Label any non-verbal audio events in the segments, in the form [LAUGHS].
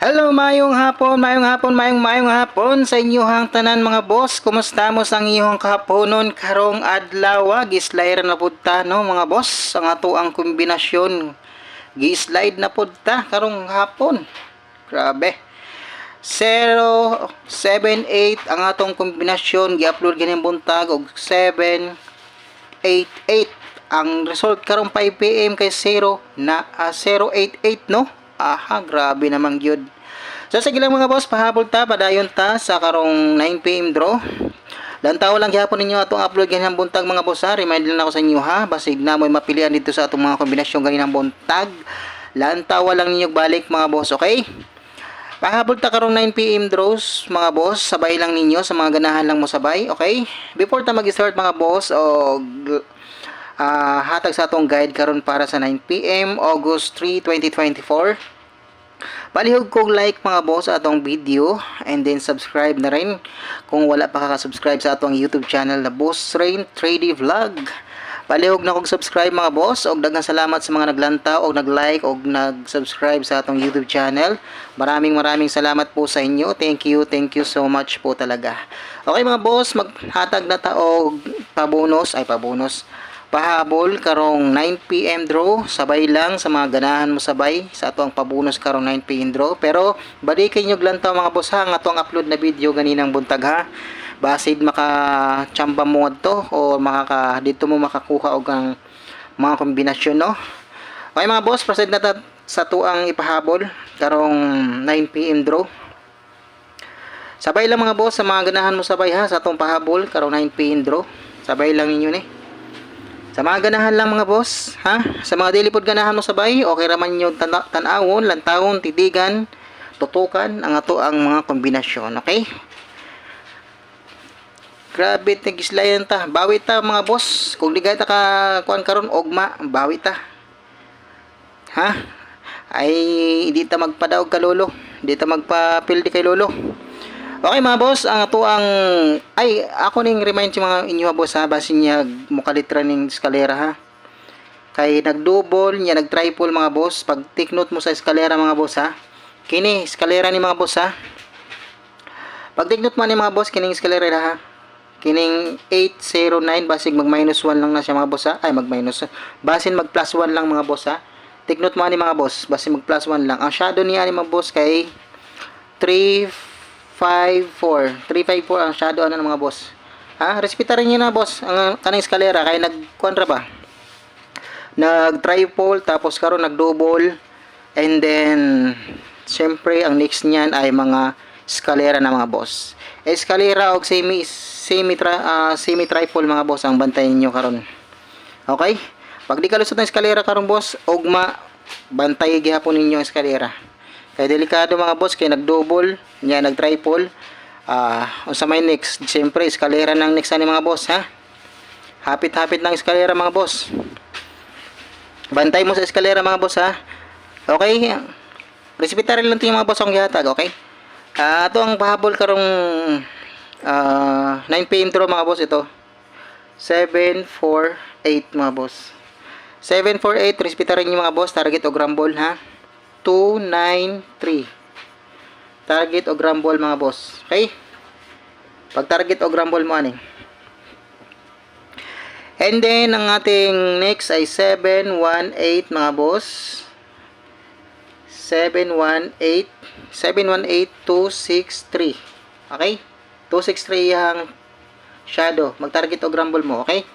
Hello, mayong hapon, mayong hapon, mayong mayong hapon sa inyong tanan mga boss. Kumusta mo sa inyong kahaponon karong adlaw? ah? Gislide na pudta no mga boss. Ang ato ang kombinasyon. Gislide na pudta karong hapon. Grabe. 078 ang atong kombinasyon gi-upload ganing buntag og 788 ang result karong 5 PM kay 0 na ah, 088 no aha grabe naman gyud so sige lang mga boss pahabol ta padayon ta sa karong 9 PM draw Lantaw lang gyapon ninyo atong upload ganyan buntag mga boss ha. Remind lang ako sa inyo ha. Basig na mo'y mapilian dito sa atong mga kombinasyon ganinang buntag. Lantaw lang ninyo balik mga boss, okay? Pahabol ta karong 9pm draws mga boss, sabay lang ninyo sa mga ganahan lang mo sabay, okay? Before ta mag-start mga boss o ah, hatag sa atong guide karon para sa 9pm August 3, 2024. Palihog kong like mga boss sa atong video and then subscribe na rin kung wala pa ka-subscribe sa atong YouTube channel na Boss Rain Trady Vlog. Palihog na kong subscribe mga boss og daghang salamat sa mga naglanta og nag-like og nag-subscribe sa atong YouTube channel. Maraming maraming salamat po sa inyo. Thank you, thank you so much po talaga. Okay mga boss, maghatag na ta og pabonus ay pabonus. Pahabol karong 9pm draw, sabay lang sa mga ganahan mo sabay. Sa atong pabonus karong 9pm draw. Pero balikin nyo glantaw mga boss ha, ang atong upload na video ganinang buntag ha? Basid maka chamba mo to o makaka dito mo makakuha og ang mga kombinasyon no? Okay mga boss proceed na ta sa tuang ipahabol karong 9 pm draw sabay lang mga boss sa mga ganahan mo sabay ha? Sa atong pahabol karong 9 pm draw sabay lang ninyo ni sa mga ganahan lang mga boss ha sa mga daily pod ganahan mo sabay okay raman nyo tan- tanawon lantawon titigan tutukan ang ato ang mga kombinasyon okay Grabe nagislayan ta. Bawi ta mga boss. Kung di ta ka kuan karon ogma, bawi ta. Ha? Ay hindi ta magpadaog ka lolo. Hindi ta magpa-pildi kay lolo. Okay mga boss, ang ato ang ay ako ning remind si mga inyo mga boss ha basin niya mukalitra ning eskalera ha. Kay nag-double, niya nag-triple mga boss. Pag take note mo sa eskalera mga boss ha. Kini eskalera ni mga boss ha. Pag take note mo ni mga boss kining eskalera ha kining 809 basig mag minus 1 lang na siya mga boss ha ay mag minus basin mag plus 1 lang mga boss ha take note mo ni mga boss basin mag plus 1 lang ang shadow niya ni mga boss kay 354 354 ang shadow ano ng mga boss. Ha? Respeta rin niyo na boss. Ang kanang eskalera kay nag kuan ra ba? Nag triple tapos karon nag double and then syempre ang next niyan ay mga eskalera na mga boss. Eskalera og semi semi tra, ah, semi triple mga boss ang bantayan niyo karon okay? Pag di ka lusot ng eskalera karon boss ugma bantay gihapon ninyo ang eskalera kay delikado mga boss kay nag double nya nag triple ah unsa may next siyempre eskalera ng next ani mga boss ha hapit hapit ng eskalera mga boss bantay mo sa eskalera mga boss ha okay respetar lang yung mga boss ang gihatag okay Ah, ito ang pahabol karong ah 9 PM draw mga boss ito. 748 mga boss. 748 respeta rin yung mga boss target o grambol ha. 293. Target o grambol mga boss. Okay? Pag target o grambol mo ani. And then ang ating next ay 718 mga boss. 718 718263 okay 263 yung shadow mag-target o grumble mo okay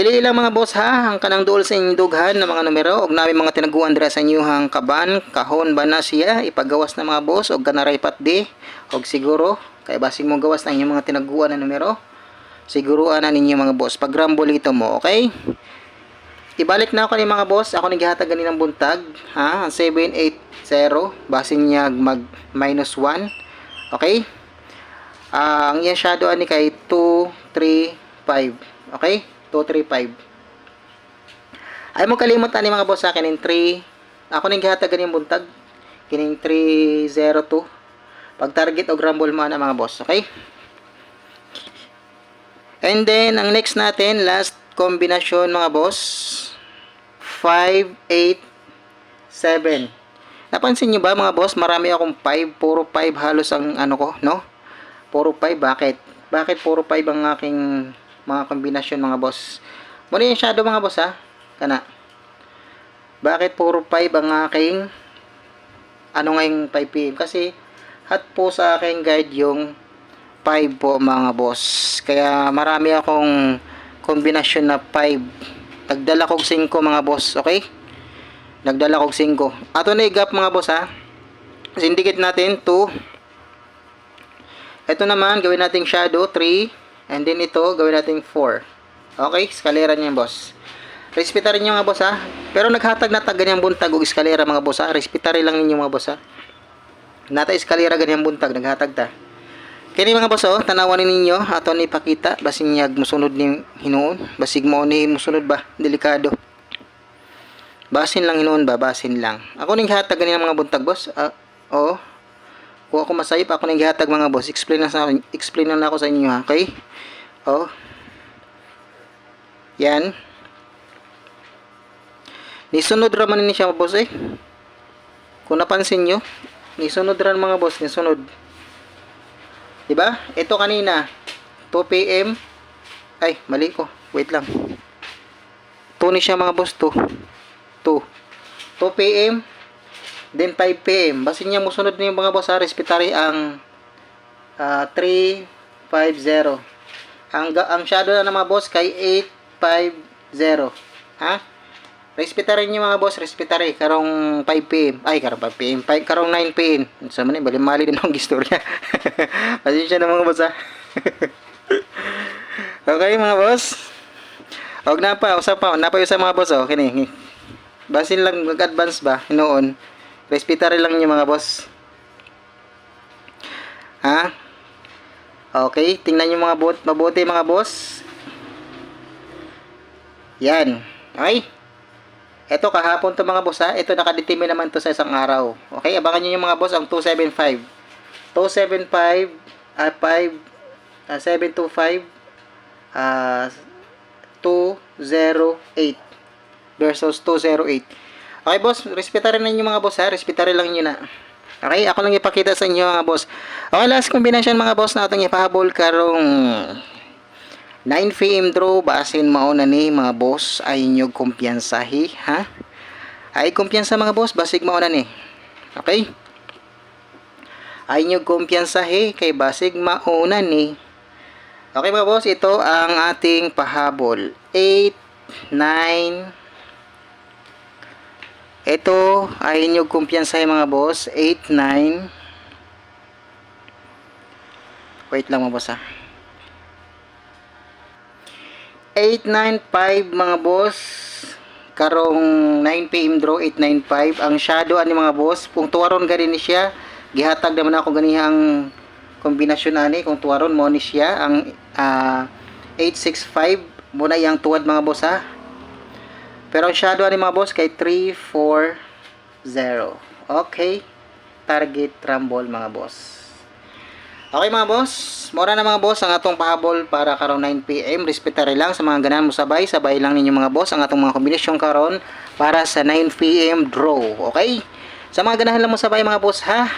pili lang mga boss ha ang kanang duol sa inyong dughan na mga numero og namin mga tinaguan dira sa inyong kaban kahon ba na siya ipagawas na mga boss og kanaray patdi og siguro kay basig mo gawas na inyong mga tinaguan na numero siguruan na ninyo mga boss pag ito mo okay Ibalik na ako ni mga boss. Ako naghihatag ganinang buntag. Ha? Ang 780. Basin niya mag minus 1. Okay? Ah, ang yan shadow ani kay 235. Okay? 235. Ay mo kalimot ani mga boss sa akin in 3. Ako naghihatag ganinang buntag. Kining 302. Pag target o grumble mo na mga boss. Okay? And then, ang next natin, last kombinasyon mga boss. 5, 8, 7. Napansin nyo ba mga boss, marami akong 5, puro 5 halos ang ano ko, no? Puro 5, bakit? Bakit puro 5 ang aking mga kombinasyon mga boss? Muna yung shadow mga boss ha, kana. Bakit puro 5 ang aking ano ngayong 5 PM? Kasi hot po sa aking guide yung 5 po mga boss. Kaya marami akong kombinasyon na 5. Nagdala kog 5 mga boss, okay? Nagdala kog 5. Ato na i-gap mga boss ha. Syndicate natin 2. Ito naman, gawin nating shadow 3. And then ito, gawin nating 4. Okay, eskalera niya boss. Respetarin niyo mga boss ha. Pero naghatag na tag ganyang buntag og eskalera mga boss ha. Respetarin lang ninyo mga boss ha. Nata eskalera ganyang buntag, naghatag ta. Kini mga boss oh, tanawan ninyo ato ni pakita basig niyag musunod ni hinuon, basig mo ni musunod ba, delikado. Basin lang hinuon ba, basin lang. Ako ning gihatag ganyan mga buntag boss. Ah, oo. Kung ako masayip, ako ning gihatag mga boss. Explain lang sa explain lang ako sa inyo ha, okay? Oh. Yan. Nisunod raman ni siya boss eh. Kung napansin nyo, nisunod ran mga boss, nisunod. Diba? Ito kanina, 2 p.m. Ay, mali ko. Wait lang. 2 ni siya mga boss, 2. 2. 2 p.m. Then 5 p.m. Basin niya mo sunod niyo mga boss ha, ang ah, 350. Ang ang shadow na ng mga boss kay 850. Ha? Respetary niyo mga boss, respetary karong 5 p.m. Ay, karong 5 p.m. 5, karong 9 p.m. Sa man bali mali din ang [LAUGHS] istorya. Pasensya na mga boss ha. [LAUGHS] okay mga boss. Og na pa, usap pa, na pa yung sa mga boss oh, kini. Basin lang mag-advance ba noon. Respetary lang niyo mga boss. Ha? Okay, tingnan niyo mga bot, mabuti mga boss. Yan. Okay? Ito kahapon to mga boss ha. Ito nakadetime naman to sa isang araw. Okay, abangan niyo yung mga boss ang 275. 275 at 5 ah, 725 ah 208 versus 208. Okay boss, respetarin ninyo mga boss ha. Respetarin lang niyo na. Okay, ako lang ipakita sa inyo mga boss. Okay, last combination mga boss na atong ipahabol karong 9 PM draw. Basin mauna ni mga boss. Ay inyo kumpiyansahi ha? Ay kumpiyansa mga boss. Basig mauna ni. Okay? Ay inyo kumpiyansahi kay basig mauna ni. Okay mga boss ito ang ating pahabol. 8 9 ito ay inyo kumpiyansahi mga boss. 8 9 wait lang mga boss ha 895 mga boss. Karong 9pm draw 895 ang shadow ani mga boss kung tuwaron gani ni siya gihatag naman ako ganihang kombinasyon ani. Kung tuwaron mo ni siya ang ah, 865 muna yang tuwad mga boss ha pero ang shadow ani mga boss kay 340 okay target rumble mga boss Okay mga boss, mura na mga boss ang atong pahabol para karong 9pm. Respetary lang sa mga ganahan mo sabay. Sabay lang ninyo mga boss ang atong mga kombinasyon karon para sa 9pm draw. Okay? Sa mga ganahan lang mo sabay mga boss ha.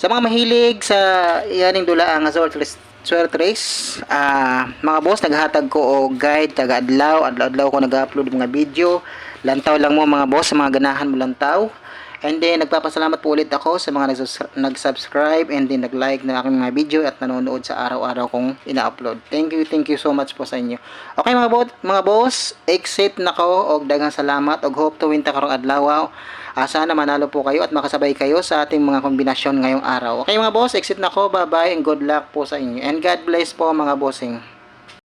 Sa mga mahilig sa iyaning dula ang Azor Swerte Race, ah mga boss, naghatag ko og guide taga adlaw, adlaw-adlaw ko nag-upload mga video. Lantaw lang mo mga boss sa mga ganahan mo lantaw. And then, nagpapasalamat po ulit ako sa mga nag-subscribe and then nag-like na aking mga video at nanonood sa araw-araw kong ina-upload. Thank you, thank you so much po sa inyo. Okay mga, bot, mga boss, exit na ko og dagang salamat og hope to win ta karong adlaw. Ah, sana manalo po kayo at makasabay kayo sa ating mga kombinasyon ngayong araw. Okay mga boss, exit na ko. Bye-bye and good luck po sa inyo. And God bless po mga bossing.